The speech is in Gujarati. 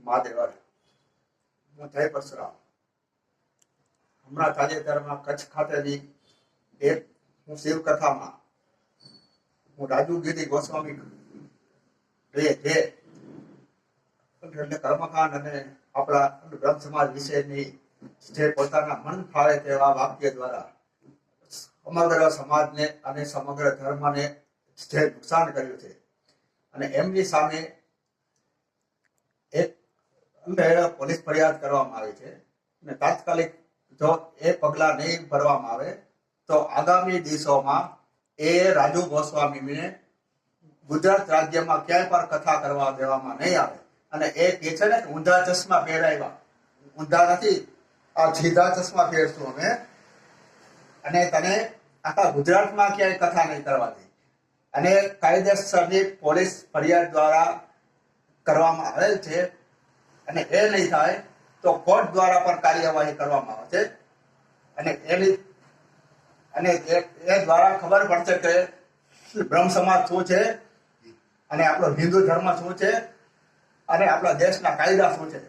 મહાદેવ હું જય પરશુરામ. હમણાં તાજેતરમાં કચ્છ ખાતેની એક હું શિવકથામાં હું રાજુગીરી ગોસ્વામી જે એટલે કર્મકાંડ અને આપણા બ્રહ્મ સમાજ વિશેની જે પોતાના મન ફાળે તેવા વાક્ય દ્વારા સમગ્ર સમાજને અને સમગ્ર ધર્મને જે નુકસાન કર્યું છે. અને એમની સામે એક અંગે પોલીસ ફરિયાદ કરવામાં આવી છે અને તાત્કાલિક જો એ પગલાં નહીં ભરવામાં આવે, તો આગામી દિવસોમાં એ રાજુ ગોસ્વામીને ગુજરાત રાજ્યમાં ક્યાંય પણ કથા કરવા દેવામાં નહીં આવે. અને એ કહે છે ને ઊંધા ચશ્મા પહેરાવ્યા. ઊંધા નથી, આ સીધા ચશ્મા પહેરશું અમે અને તને આખા ગુજરાતમાં ક્યાંય કથા નહીં કરવા દે. અને કાયદેસરની પોલીસ ફરિયાદ દ્વારા કરવામાં આવેલ છે અને એ નહીં થાય તો કોર્ટ દ્વારા પણ કાર્યવાહી કરવામાં આવશે. અને એની અને એ દ્વારા ખબર પડશે કે બ્રહ્મ સમાજ શું છે અને આપણો હિન્દુ ધર્મ શું છે અને આપણા દેશના કાયદા શું છે.